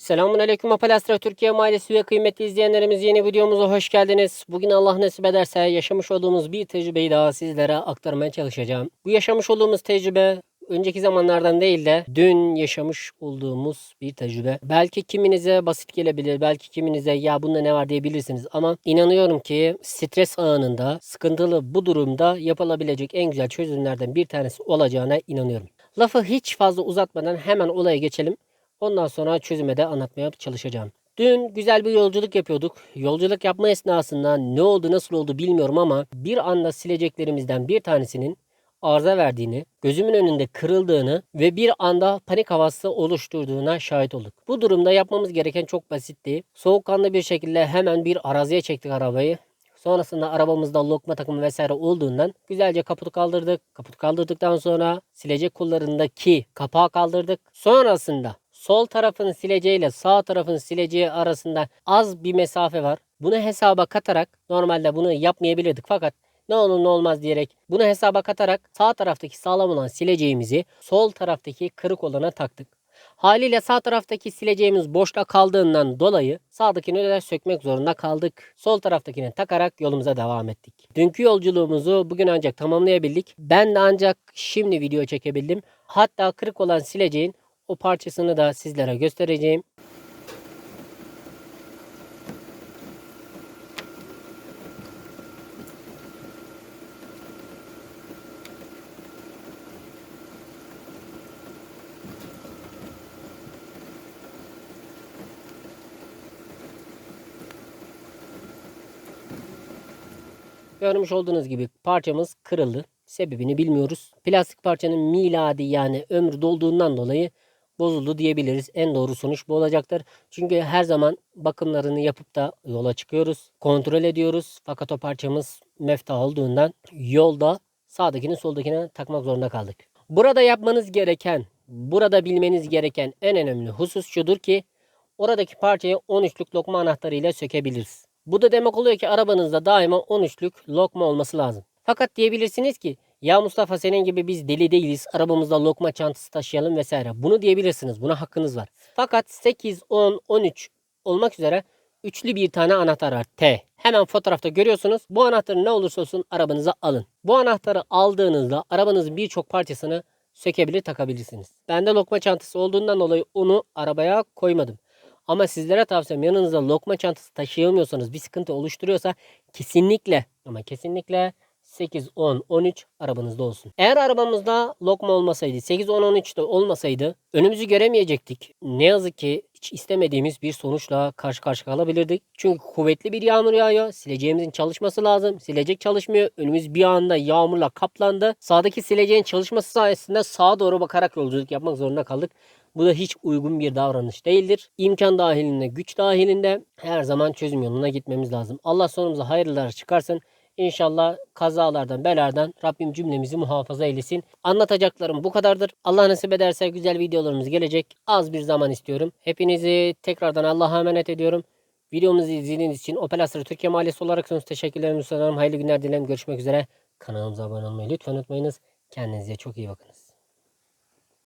Selamun Aleyküm Apalastra Türkiye Mahallesi ve kıymetli izleyenlerimiz yeni videomuza hoş geldiniz. Bugün Allah nasip ederse yaşamış olduğumuz bir tecrübeyi daha sizlere aktarmaya çalışacağım. Bu yaşamış olduğumuz tecrübe önceki zamanlardan değil de dün yaşamış olduğumuz bir tecrübe. Belki kiminize basit gelebilir, belki kiminize ya bunda ne var diyebilirsiniz ama inanıyorum ki stres anında, sıkıntılı bu durumda yapılabilecek en güzel çözümlerden bir tanesi olacağına inanıyorum. Lafı hiç fazla uzatmadan hemen olaya geçelim. Ondan sonra çözüme de anlatmaya çalışacağım. Dün güzel bir yolculuk yapıyorduk. Yolculuk yapma esnasında ne oldu nasıl oldu bilmiyorum ama bir anda sileceklerimizden bir tanesinin arıza verdiğini, gözümün önünde kırıldığını ve bir anda panik havası oluşturduğuna şahit olduk. Bu durumda yapmamız gereken çok basitti. Soğukkanlı bir şekilde hemen bir araziye çektik arabayı. Sonrasında arabamızda lokma takımı vesaire olduğundan güzelce kaputu kaldırdık. Kaputu kaldırdıktan sonra silecek kollarındaki kapağı kaldırdık. Sonrasında sol tarafın sileceğiyle sağ tarafın sileceği arasında az bir mesafe var. Bunu hesaba katarak normalde bunu yapmayabilirdik fakat ne olur ne olmaz diyerek bunu hesaba katarak sağ taraftaki sağlam olan sileceğimizi sol taraftaki kırık olana taktık. Haliyle sağ taraftaki sileceğimiz boşta kaldığından dolayı sağdakini de sökmek zorunda kaldık. Sol taraftakini takarak yolumuza devam ettik. Dünkü yolculuğumuzu bugün ancak tamamlayabildik. Ben de ancak şimdi video çekebildim. Hatta kırık olan sileceğin o parçasını da sizlere göstereceğim. Görmüş olduğunuz gibi parçamız kırıldı. Sebebini bilmiyoruz. Plastik parçanın miladi yani ömrü dolduğundan dolayı bozuldu diyebiliriz. En doğru sonuç bu olacaktır. Çünkü her zaman bakımlarını yapıp da yola çıkıyoruz. Kontrol ediyoruz. Fakat o parçamız mefta olduğundan yolda sağdakini soldakine takmak zorunda kaldık. Burada yapmanız gereken, burada bilmeniz gereken en önemli husus şudur ki oradaki parçayı 13'lük lokma anahtarıyla sökebiliriz. Bu da demek oluyor ki arabanızda daima 13'lük lokma olması lazım. Fakat diyebilirsiniz ki ya Mustafa senin gibi biz deli değiliz. Arabamızda lokma çantası taşıyalım vesaire. Bunu diyebilirsiniz. Buna hakkınız var. Fakat 8, 10, 13 olmak üzere üçlü bir tane anahtar var. T. Hemen fotoğrafta görüyorsunuz. Bu anahtarı ne olursa olsun arabanıza alın. Bu anahtarı aldığınızda arabanızın birçok parçasını sökebilir takabilirsiniz. Bende lokma çantası olduğundan dolayı onu arabaya koymadım. Ama sizlere tavsiyem yanınızda lokma çantası taşıyamıyorsanız bir sıkıntı oluşturuyorsa kesinlikle ama kesinlikle 8, 10, 13 arabanızda olsun. Eğer arabamızda lokma olmasaydı 8, 10, 13 de olmasaydı önümüzü göremeyecektik. Ne yazık ki hiç istemediğimiz bir sonuçla karşı karşıya kalabilirdik. Çünkü kuvvetli bir yağmur yağıyor. Sileceğimizin çalışması lazım. Silecek çalışmıyor. Önümüz bir anda yağmurla kaplandı. Sağdaki sileceğin çalışması sayesinde sağa doğru bakarak yolculuk yapmak zorunda kaldık. Bu da hiç uygun bir davranış değildir. İmkan dahilinde, güç dahilinde her zaman çözüm yoluna gitmemiz lazım. Allah sonumuza hayırlılar çıkarsın. İnşallah kazalardan, belardan Rabbim cümlemizi muhafaza eylesin. Anlatacaklarım bu kadardır. Allah nasip ederse güzel videolarımız gelecek. Az bir zaman istiyorum. Hepinizi tekrardan Allah'a emanet ediyorum. Videomuzu izlediğiniz için Opel Astra Türkiye Mahallesi olarak sonsuz teşekkürlerimi sunarım. Hayırlı günler dilerim. Görüşmek üzere. Kanalımıza abone olmayı lütfen unutmayınız. Kendinize çok iyi bakın.